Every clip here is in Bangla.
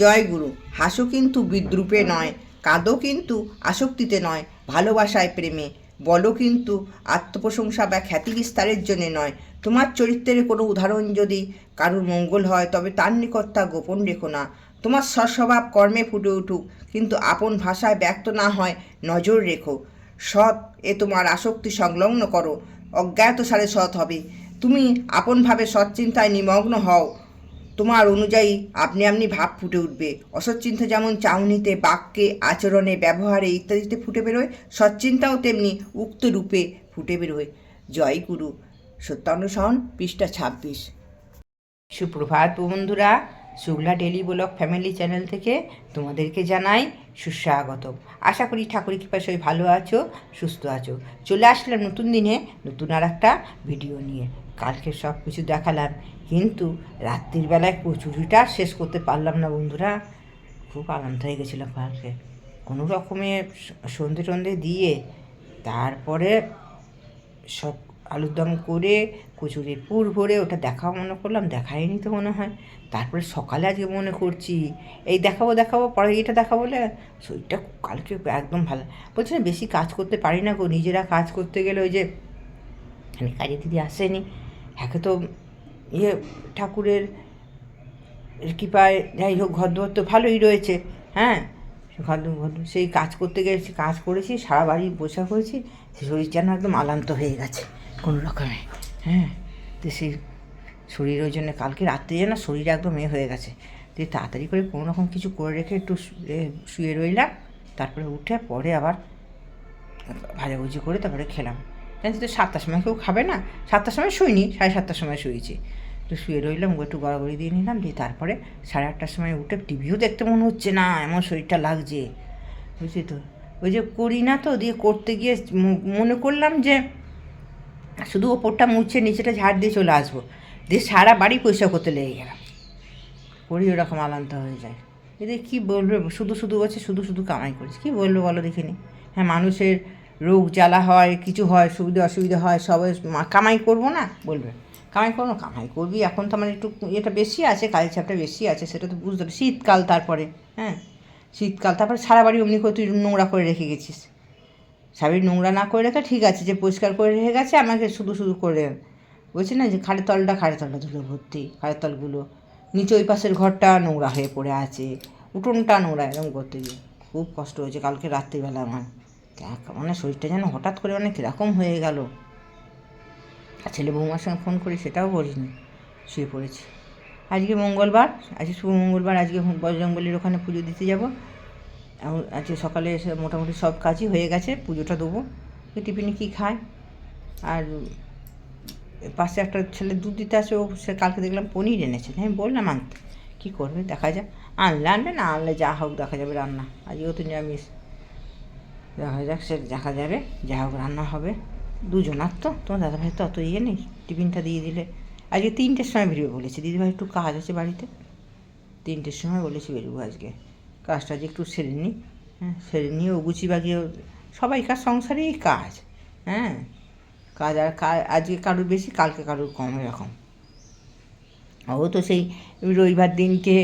জয় গুরু। হাসো কিন্তু বিদ্রুপে নয়, কাঁদো কিন্তু আসক্তিতে নয়, ভালোবাসায় প্রেমে। বলো কিন্তু আত্মপ্রশংসা বা খ্যাতি বিস্তারের জন্যে নয়। তোমার চরিত্রের কোনো উদাহরণ যদি কারুর মঙ্গল হয়, তবে তার নিকট তা গোপন রেখো না। তোমার সস্বভাব কর্মে ফুটে উঠুক, কিন্তু আপন ভাষায় ব্যক্ত না হয়, নজর রেখো। সৎ এ তোমার আসক্তি সংলগ্ন করো অজ্ঞাত সারে সৎ হবে। তুমি আপনভাবে সৎ চিন্তায় নিমগ্ন হও। তোমার অনুযায়ী আপনি আপনি ভাব ফুটে উঠবে। অসৎচিন্তা যেমন চাউনিতে, বাক্যে, আচরণে, ব্যবহারে ইত্যাদিতে ফুটে বেরোয়, সচ্চিন্তাও তেমনি উক্ত রূপে ফুটে বেরোয়। জয় গুরু। সত্যানুসরণ পৃষ্ঠা ছাব্বিশ। সুপ্রভাত বন্ধুরা Shukla daily blog family channel থেকে তোমাদেরকে জানাই সুস্বাগত আশা করি ঠাকুর কৃপা সবাই ভালো আছো, সুস্থ আছো। চলে আসলাম নতুন দিনে নতুন আর একটা ভিডিও নিয়ে। কালকে সব কিছু দেখালাম। কিন্তু রাত্রির বেলায় কচুরিটা শেষ করতে পারলাম না বন্ধুরা। খুব আনন্দ হয়ে গেছিলাম কালকে। কোনো রকমে সন্ধে টন্ধে দিয়ে তারপরে সব আলুর দম করে কচুরির পুর ভরে ওটা দেখা মনে করলাম, দেখায়নি তো মনে হয়। তারপরে সকালে আজকে মনে করছি, এই দেখাবো দেখাবো, পরে এটা দেখাবো বলে শরীরটা কালকে একদম ভালো। বলছি না বেশি কাজ করতে পারি না গো, নিজেরা কাজ করতে গেলে ওই যে কাজে দিদি আসেনি একে তো ইয়ে ঠাকুরের কৃপায় যাই হোক ঘর দুয়ার তো ভালোই রয়েছে হ্যাঁ? ঘর সেই কাজ করতে গেছি কাজ করেছি, সারা বাড়ি বসা করেছি সে শরীর যেন একদম আলান্ত হয়ে গেছে, কোনো রকমে হ্যাঁ? তো সেই শরীর ওই জন্য কালকে রাত্রে যেন শরীর একদম এ হয়ে গেছে, দিয়ে তাড়াতাড়ি করে কোনো রকম কিছু করে রেখে একটু শুয়ে রইলাম, তারপরে উঠে পরে আবার ভাজাভুজি করে তারপরে খেলাম। জানিস তো সাতটার সময় কেউ খাবে না? সাতটার সময় শুইনি, সাড়ে সাতটার সময় শুয়েছি। একটু শুয়ে রইলাম একটু গড়াগড়ি দিয়ে নিলাম, দিয়ে তারপরে সাড়ে আটটার সময় উঠে টিভিও দেখতে মনে হচ্ছে না, এমন শরীরটা লাগছে। বুঝলি তো? ওই যে করি না তো, দিয়ে করতে গিয়ে মনে করলাম যে শুধু ওপরটা মুছে নিচেটা ঝাড় দিয়ে চলে আসব। দিয়ে সারা বাড়ি পয়সা করতে লেগে গেলাম। করি ওরকম আলান্ত হয়ে যায়। এদের কী বলবে? শুধু শুধু বলছে, শুধু শুধু কামাই করছে কী বলব বলো দেখিনি? হ্যাঁ মানুষের রোগ জ্বালা হয়, কিছু হয়, সুবিধা অসুবিধা হয় সবাই কামাই করব না? বলবে। কামাই করব কামাই করবি? এখন তো আমার একটু এটা বেশি আছে, কাজের চাপটা বেশি আছে, সেটা তো বুঝতে হবে শীতকাল তারপরে হ্যাঁ? শীতকাল তারপরে সারা বাড়ি অমনি করে তুই নোংরা করে রেখে গেছিস। সাবি নোংরা না করে রেখে ঠিক আছে, যে পরিষ্কার করে রেখে গেছে, আমাকে শুধু শুধু করে বলছি না যে খাড়ের তলটা খাড়ের তলটা ধুলো ভর্তি খাড়ের তলগুলো। নিচে ওই পাশের ঘরটা নোংরা হয়ে পড়ে আছে, উঠোনটা নোংরা, এরকম করতে গিয়ে। খুব কষ্ট হয়েছে কালকে রাত্রিবেলা আমার। দেখ মানে শরীরটা যেন হঠাৎ করে মানে কীরকম হয়ে গেল। আর ছেলে বৌমার সঙ্গে ফোন করি সেটাও বলিনি, শুয়ে পড়েছি। আজকে মঙ্গলবার, আজকে শুভ মঙ্গলবার, আজকে বজরংবলির ওখানে পুজো দিতে যাব। আজকে সকালে এসে মোটামুটি সব কাজই হয়ে গেছে, পুজোটা দেবো। টিফিনে কী খায়? আর পাশে একটা ছেলে দুধ দিতে আসে, ও সে কালকে দেখলাম পনির এনেছে। আমি বললাম, আনতে। কী করবে? দেখা যাক। আনলে আনবে না আনলে যা হোক দেখা যাবে রান্না। আজকেও তো নিরামিষ। দেখা যাক, সে দেখা যাবে, যা হোক রান্না হবে। দুজনার তো, তোমার দাদাভাই তো অত ইয়ে নেই, টিফিনটা দিয়ে দিলে। আজকে তিনটের সময় বেরিয়ে বলেছে, দিদিভাই একটু কাজ আছে বাড়িতে। তিনটের সময় বলেছি বেরোবো আজকে। কাজটা যে একটু সেরে নিই হ্যাঁ সেরে নিয়ে ও গুছি বাগিয়ে সবাইকার সংসারেই কাজ হ্যাঁ। কাজ আর আজকে কারোর বেশি, কালকে কারোর কম এরকম। ও তো সেই রবিবার দিনকে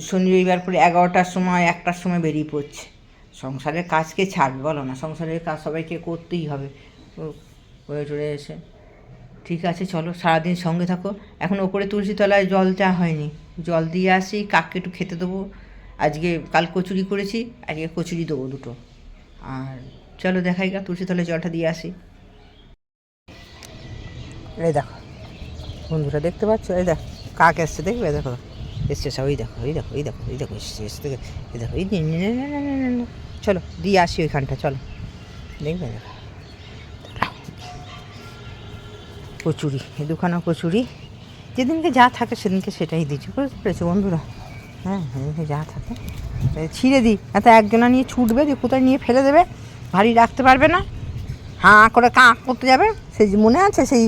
শনি রবিবার করে এগারোটার সময়, একটার সময় বেরিয়ে পড়ছে। সংসারের কাজকে ছাড়বে, বলো না। সংসারের কাজ সবাইকে করতেই হবে। করে টরে এসে। ঠিক আছে, চলো, সারাদিন সঙ্গে থাকো। এখন ওপরে তুলসী তলায় জল চা হয়নি। জল দিয়ে আসি, কাককে একটু খেতে দেবো। আজকে, কাল কচুরি করেছি, আজকে কচুরি দেবো দুটো। আর চলো, দেখাই গা তুলসী তলায় জলটা দিয়ে আসি। এই দেখো, বন্ধুরা দেখতে পাচ্ছ? এই দেখ, কাক এসছে, দেখবে? দেখো, এসছে সব ওই দেখো ওই দেখো ওই দেখো ওই দেখো, এসছে এসছে দেখো এই দেখো, এই। চলো, দিয়ে আসি ওইখানটা, চলো। দেখবে? কচুরি এই দুখানা কচুরি যেদিনকে যা থাকে সেদিনকে সেটাই দিচ্ছি বুঝতে পেরেছ বন্ধুরা? হ্যাঁ সেদিনকে যা থাকে। ছিঁড়ে দিই এত একজনা নিয়ে ছুটবে দিয়ে কোথায় নিয়ে ফেলে দেবে, ভারী রাখতে পারবে না। হাঁ করে কাঁক করতে যাবে, সেই মনে আছে, সেই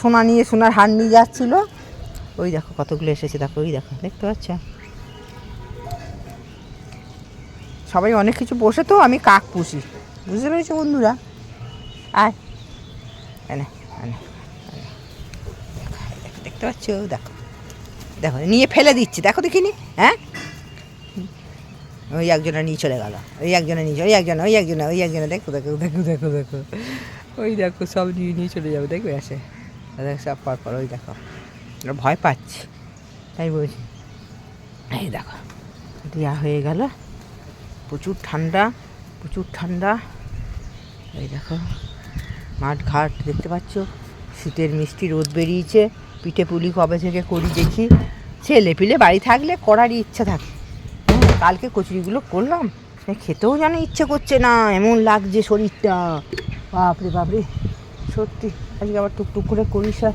সোনা নিয়ে, সোনার হার নিয়ে যাচ্ছিল। ওই দেখো কতগুলো এসেছে, দেখো, ওই দেখো, দেখতে পাচ্ছ? সবাই অনেক কিছু বসে তো আমি কাক পুষি। বুঝতে পেরেছ বন্ধুরা? আয়। দেখতে পাচ্ছ? দেখো। দেখো, নিয়ে ফেলে দিচ্ছি। দেখো দেখিনি? হ্যাঁ? ওই একজনে নিয়ে চলে গেল। ওই একজনে নিয়ে ওই একজনে ওই একজনে ওই একজনে দেখো দেখো দেখো দেখো দেখো। ওই দেখো, সব নিয়ে নিয়ে চলে যাবে। দেখবে? আসে। দেখ সব পর পর, ওই দেখো। ভয় পাচ্ছি। তাই বলছি। এই দেখো দেওয়া হয়ে গেল। প্রচুর ঠান্ডা প্রচুর ঠান্ডা। এই দেখো মাঠ ঘাট দেখতে পাচ্ছ? শীতের মিষ্টি রোদ বেরিয়েছে। পিঠে পুলি কবে থেকে করি দেখি। ছেলে পিলে বাড়ি থাকলে করারই ইচ্ছা থাকে। কালকে কচুরিগুলো করলাম। খেতেও যেন ইচ্ছে করছে না, এমন লাগছে শরীরটা। বাপরে বাপরে। সত্যি, আজকে আবার টুকটুক করে করিস আর।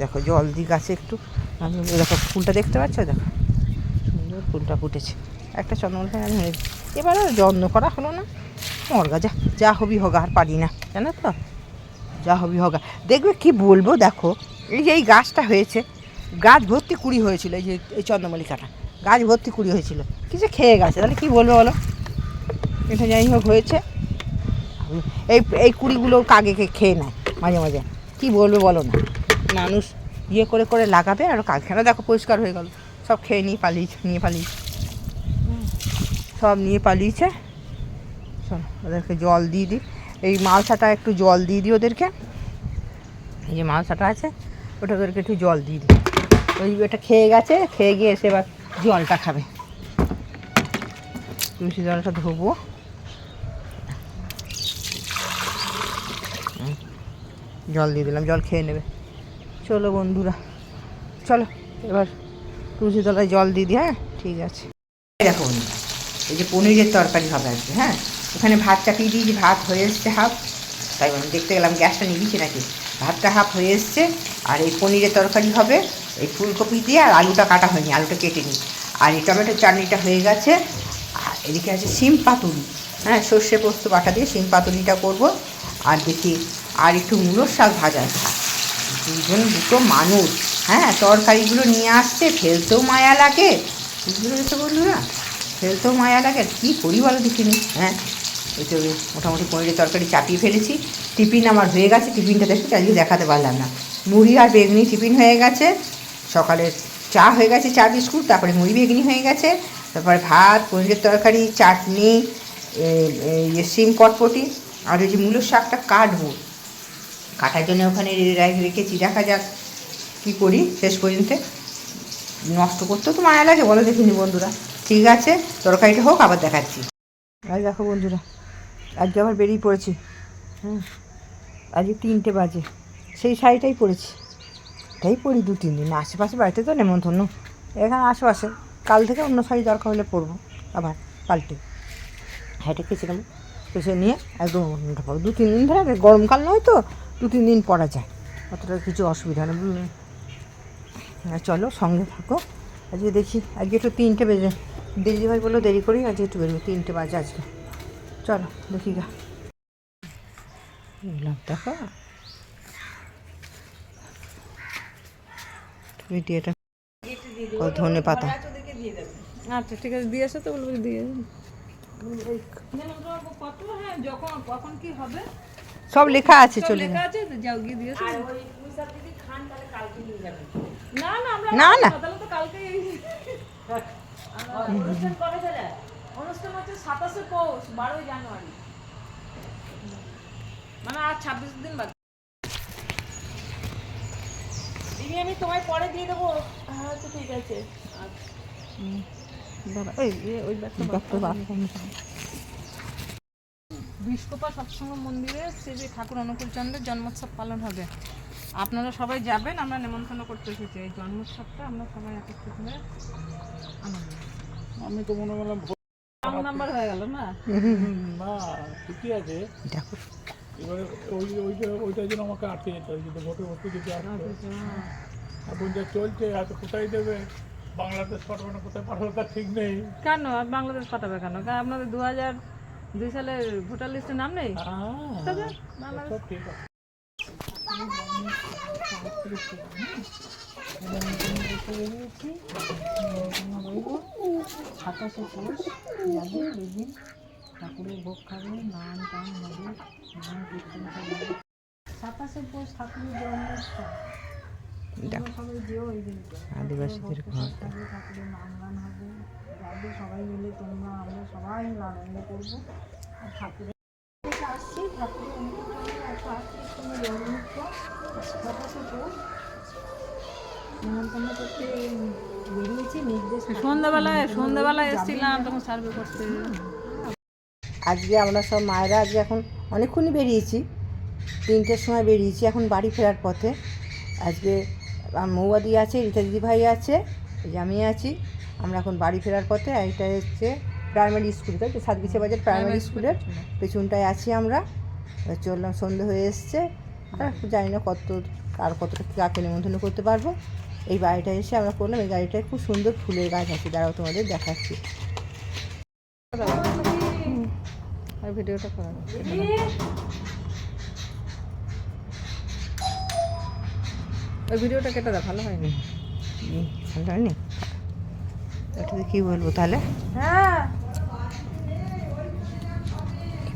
দেখো, জল দি গাছে একটু। দেখো, ফুলটা দেখতে পাচ্ছ? দেখো। সুন্দর ফুলটা ফুটেছে। একটা চন্দ্রমল্লিকা আমি হয়েছে এবারে যত্ন করা হলো না। মরগা, যা যা হবি হোগা আর পারি না, জানো তো? যা হবি হোগা দেখবে কি বলব, দেখো, এই যে এই গাছটা হয়েছে, গাছ ভর্তি কুড়ি হয়েছিল, এই যে এই চন্দ্রমল্লিকাটা। গাছ ভর্তি কুড়ি হয়েছিল। কিছু খেয়ে গেছে, তাহলে কী বলব বলো? এটা যাই হোক হয়েছে। এই এই কুড়িগুলো কাকে কে খেয়ে নেয় মাঝে মাঝে? কী বলবে বলো না। মানুষ ইয়ে করে করে লাগাবে আর কারখানা দেখো পরিষ্কার হয়ে গেল। সব খেয়ে নিয়ে পালিয়েছে নিয়ে পালিয়েছে। সব নিয়ে পালিয়েছে। শোনো, ওদেরকে জল দিয়ে দিই। এই মালসাটা একটু জল দিয়ে দিই ওদেরকে। এই যে মালসাটা আছে, ওটা ওদেরকে একটু জল দিয়ে দিই। ওই ওটা খেয়ে গেছে, খেয়ে গিয়ে এসে এবার জলটা খাবে। তুলসী জলটা ধোবো। জল দিয়ে দিলাম, জল খেয়ে নেবে। চলো বন্ধুরা, চলো, এবার তুলসী তলায় জল দিয়ে হ্যাঁ? ঠিক আছে। দেখো এই যে পনিরের তরকারি হবে আজকে হ্যাঁ? ওখানে ভাত চাপিয়ে দিয়েছি? ভাত হয়ে এসছে হাফ। তাই আমি দেখতে গেলাম গ্যাসটা নিভিছে নাকি? ভাতটা হাফ হয়ে এসছে, আর এই পনিরের তরকারি হবে এই ফুলকপি দিয়ে, আর আলুটা কাটা হয়নি, আলুটা কেটে নিই। আর এই টমেটোর চাটনিটা হয়ে গেছে, আর এদিকে আছে শিম পাতুরি হ্যাঁ? সর্ষে পোস্ত বাটা দিয়ে শিম পাতুরিটা করব। আর দেখি, আর একটু মূলোর শাক ভাজা দুজন দুটো মানুষ। হ্যাঁ তরকারিগুলো নিয়ে আসছে, ফেলতেও মায়া লাগে। বুঝতে পেরেছ বন্ধুরা? ফেলতেও মায়া লাগে কী করি বলো দেখিনি হ্যাঁ ওই তো মোটামুটি পনিরের তরকারি চাপিয়ে ফেলেছি। টিফিন আমার হয়ে গেছে, টিফিনটা দেখছি আজকে দেখাতে পারলাম না। মুড়ি আর বেগনি টিফিন হয়ে গেছে। সকালের চা হয়ে গেছে, চা, বিস্কুট, তারপরে মুড়ি, বেগনি হয়ে গেছে। তারপরে ভাত, পনিরের তরকারি, চাটনি এই সিম কটপটি, আর ওই যে মূলোর শাকটা কাটবো। কাটার জন্য ওখানে রেখেছি, দেখা যাক। কী করি? শেষ পর্যন্ত নষ্ট করতেও তো মায়া লাগে, বলো দেখিনি বন্ধুরা। ঠিক আছে, তরকারিটা হোক, আবার দেখাচ্ছি। আজ দেখো বন্ধুরা, আজকে আবার বেরিয়ে পড়েছি। হ্যাঁ আজকে তিনটে বাজে। সেই শাড়িটাই পরেছি। এটাই পরি দু, তিন দিন। আশেপাশে বাড়িতে তো নেমন্তন্ন। এখানে আশেপাশে। কাল থেকে অন্য শাড়ি দরকার হলে পরবো। আবার পাল্টে। হেঁটে কেচেলাম। কেচে নিয়ে একদম অন্যটা দু, তিন দিন ধরে গরমকাল নয় তো, দু, তিন দিন পরা যায়। অতটা কিছু অসুবিধা নেই? আর চলো সঙ্গে থাকো। আজকে দেখি আজকে একটু তিনটে বেজে দিদি ভাই বলল দেরি করি আজকে একটু বেরোবো তিনটে বাজে আজকে। চলো দেখি গা। এলাম দেখো। এটা ও ধনে পাতা। আচ্ছা ঠিক আছে দিয়ে আসো তো বলব দিয়ে। সব লেখা আছে চলে লেখা আছে তো যাও গিয়ে দিয়ে না না অনুষ্ঠান হচ্ছে সাতাশে পৌষ বারোই জানুয়ারি। মানে আর ছাব্বিশ দিন বাকি। দিদি আমি তোমায় পরে দিয়ে দেবো। হ্যাঁ তো ঠিক আছে। আচ্ছা। বিষ্কোপা সৎসঙ্গ মন্দিরে শ্রী শ্রী ঠাকুর অনুকূলচন্দ্রের জন্মোৎসব পালন হবে। আপনারা সবাই যাবেন আমরা নেমন্তন্ন করতে এসেছি। এই জন্মোৎসবটা আমরা সবাই একত্রিত হয়ে আনন্দ আমি তো মনে করলাম ভোট নাম্বার হয়ে গেল না? না ঠিকই আছে। দেখো। এবারে ওই ওইটা ওইটার জন্য আমাকে আটকে যেতে হয় কিন্তু ভোটে ভর্তি দিতে আসবে এখন যা চলছে এত কোথায় দেবে? বাংলাদেশ পাঠাবে না কোথায় পাঠাবে তা ঠিক নেই। কেন? আর বাংলাদেশ পাঠাবে কেন? কারণ আপনাদের দু হাজার দুই সালের ভোটার লিস্টে নাম নেই? হ্যাঁ, ঠিক আছে। সাতাশে ঠাকুরের ভোগ খাবে নান টান হবে নাম কীর্তন করবে সাতাশে পৌষ ঠাকুরের জন্মোৎসব আদিবাসীদের ঘর। ঠাকুরের নাম গান হবে যাবে সবাই মিলে তোমরা আমরা সবাই আনন্দ করব আর ঠাকুরের থেকে আসছি ঠাকুরের অনুষ্ঠানে একটা আসছি তুমি জন্মুক্ত নিমন্ত্রণ করতে বেরিয়েছি নির্দেশ সন্ধ্যাবেলায় সন্ধ্যাবেলায় এসেছিলাম তখন সার্ভে করতে। আজকে আমরা সব মায়েরা আজকে এখন অনেকক্ষণই বেরিয়েছি। তিনটের সময় বেরিয়েছি এখন বাড়ি ফেরার পথে। আজকে মৌয়াদি আছে রীতা দিদি ভাই আছে আমি আছি। আমরা এখন বাড়ি ফেরার পথে আর এটা হচ্ছে প্রাইমারি স্কুল তাই তো? সাতগিছে বাজার প্রাইমারি স্কুলের পেছনটায় আছি আমরা। চললাম সন্ধে হয়ে এসছে। আর একটু জানি না কত আর কতটা কাকে নিমন্ত্রণ করতে পারব। এই বাড়িটা এসে আমরা করলাম এই গাড়িটায় খুব সুন্দর ফুলের গাছ আছে দাঁড়াও তোমাদের দেখাচ্ছি। আর ভিডিওটা করা ওই ভিডিওটা কেটে দাও ভালো হয়নি। ভালো হয়নি? এটাতে কী বলব তাহলে? হ্যাঁ।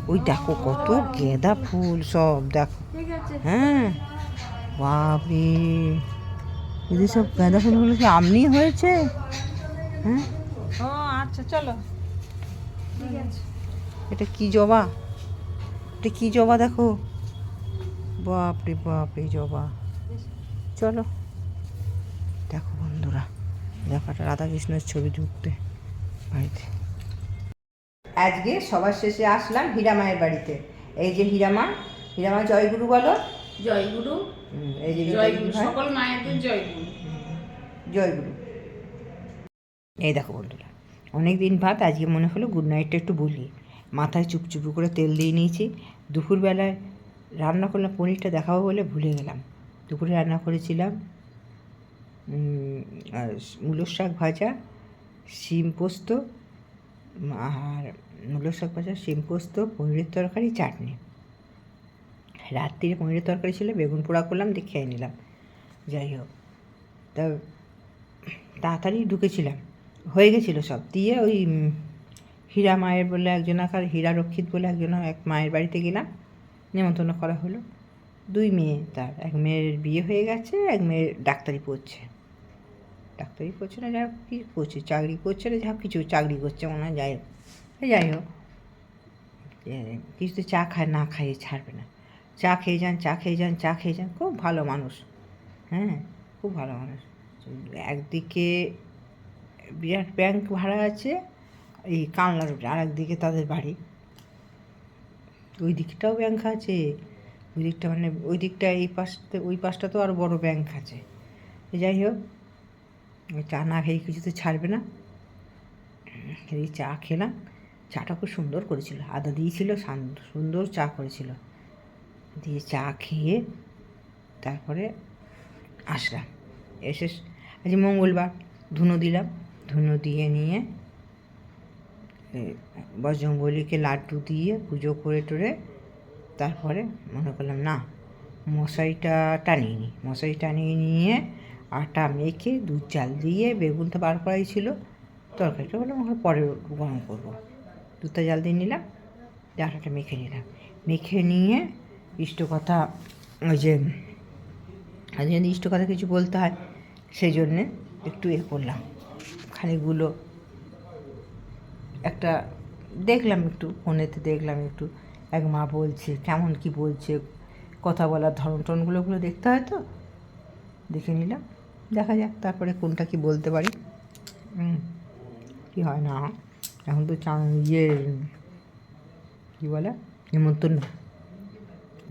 ওই দেখো কত গেঁদা ফুল সব দেখো। হ্যাঁ। বাপরে। এদের সব গাঁদা ফুলগুলো কি আমনি হয়েছে? হ্যাঁ। আচ্ছা চলো। ঠিক আছে। এটা কি জবা? এটা কি জবা দেখো? বাপরে বাপরে জবা। চলো। দেখো বন্ধুরা দেখো একটা রাধাকৃষ্ণের ছবি ঢুকতে বাড়িতে। আজকে সবার শেষে আসলাম হীরামায়ের বাড়িতে। এই যে হীরামা হীরামা জয়গুরু বলো। জয়গুরু। এই যে জয়গুরু সকল মায়েদের জয়গুরু। জয়গুরু। এই দেখো বন্ধুরা অনেক দিন ভাত আজকে মনে হলো গুড নাইটটা একটু বলি। মাথায় চুপচুপি করে তেল দিয়ে নিয়েছি। দুপুরবেলায় রান্না করলাম পনিরটা দেখাবো বলে ভুলে গেলাম। দুপুরে রান্না করেছিলাম মূলোর শাক ভাজা শিম পোস্ত আর মূলোর শাক ভাজা শিম পোস্ত, পনিরের তরকারি, চাটনি। রাত্রিরে পনিরের তরকারি ছিল, বেগুন পোড়া করলাম, দিয়ে খেয়ে নিলাম। যাই হোক, তা তাড়াতাড়ি ঢুকেছিলাম। হয়ে গেছিল সব। দিয়ে ওই হীরা মায়ের বলে একজন আকার, হীরা রক্ষিত বলে একজন এক মায়ের বাড়িতে গেলাম। নেমন্তন্ন করা হলো। দুই মেয়ে তার, এক মেয়ের বিয়ে হয়ে গেছে, এক মেয়ের ডাক্তারি পড়ছে। ডাক্তারি করছে না হোক, কী করছে? চাকরি করছে না যা কিছু চাকরি করছে মনে হয় যাই যাই হোক কিছু কিছুতে চা খায়, না খাইয়ে ছাড়বে না। চা খেয়ে যান, চা খেয়ে যান, চা খেয়ে যান, খুব ভালো মানুষ। হ্যাঁ খুব ভালো মানুষ। একদিকে বিরাট ব্যাংক ভাড়া আছে, এই কানলা রোডে আর একদিকে তাদের বাড়ি। ওই দিকটাও ব্যাংক আছে, ওই দিকটা মানে ওই দিকটা এই পাশটা ওই পাশটা তো আরও বড় ব্যাংক আছে। যাই হোক চা না খেয়ে কিছু তো ছাড়বে না। এই চা খেলাম। চাটা খুব সুন্দর করেছিল। আদা দিয়েছিল সুন্দর চা করেছিল। দিয়ে চা খেয়ে তারপরে আসলাম। এসে আজ মঙ্গলবার, ধুনো দিলাম। ধুনো দিয়ে নিয়ে বজরঙ্গলিকে লাড্ডু দিয়ে পুজো করে টরে তারপরে মনে করলাম, না মশারিটা টানিয়ে নিই মশারি টানিয়ে নিয়ে আটা মেখে দুধ চাল দিয়ে বেগুন তো বার করাই ছিল। তরকারিটা বললাম ওখানে পরে গরম করব। দুধটা জাল দিয়ে নিলাম, দিয়ে আটাটা মেখে নিলাম। মেখে নিয়ে ইষ্ট কথা ওই যে যদি ইষ্ট কথা কিছু বলতে হয়, সেই জন্যে একটু এ করলাম। খানিকগুলো একটা দেখলাম একটু, ফোনেতে দেখলাম একটু। এক মা বলছে, কেমন কি বলছে? কথা বলার ধরন টনগুলো ওগুলো দেখতে হয় তো? দেখে নিলাম। দেখা যাক তারপরে কোনটা কি বলতে পারি। কি হয় না এখন তো চা ইয়ে কী বলে, নিমন্ত্রণ।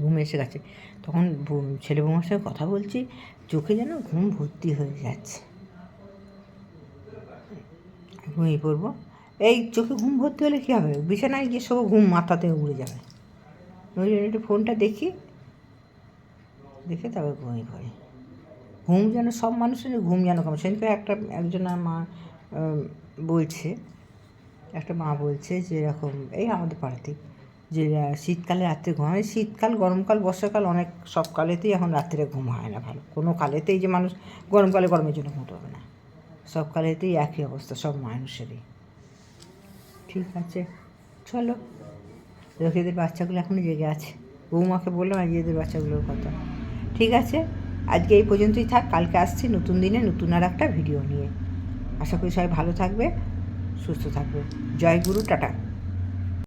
ঘুম এসে গেছে। তখন ছেলে বৌমার সঙ্গে কথা বলছি, চোখে যেন ঘুম ভর্তি হয়ে যাচ্ছে। ঘুমিয়ে পড়ব এই চোখে ঘুম ভর্তি হলে কী হবে? বিছানায় গিয়ে সব ঘুম মাথাতে উড়ে যাবে। ওই জন্য একটু ফোনটা দেখি। দেখে তারপর ঘুমিয়ে পড়ি। ঘুম যেন সব মানুষের ঘুম যেন কম সেদিনকে একটা, একজন মা বলছে, একটা মা বলছে যে এরকম, এই আমাদের পাড়াতেই, যে শীতকালে রাত্রে ঘুম হয়। শীতকাল, গরমকাল, বর্ষাকাল অনেক, সব কালেতেই এখন রাত্রে ঘুম হয় না ভালো। কোনো কালেতেই যে মানুষ গরমকালে গরমের জন্য ঘুমতে হবে না। সব কালেতেই একই অবস্থা, সব মানুষেরই। ঠিক আছে, চলো। রকিদের বাচ্চাগুলো এখনও জেগে আছে। বৌমাকে বললাম এদের বাচ্চাগুলোর কথা। ঠিক আছে? আজকে এই পর্যন্তই থাক, কালকে আসছি নতুন দিনে নতুন আর একটা ভিডিও নিয়ে। আশা করি সবাই ভালো থাকবে, সুস্থ থাকবে। জয় গুরু, টাটা।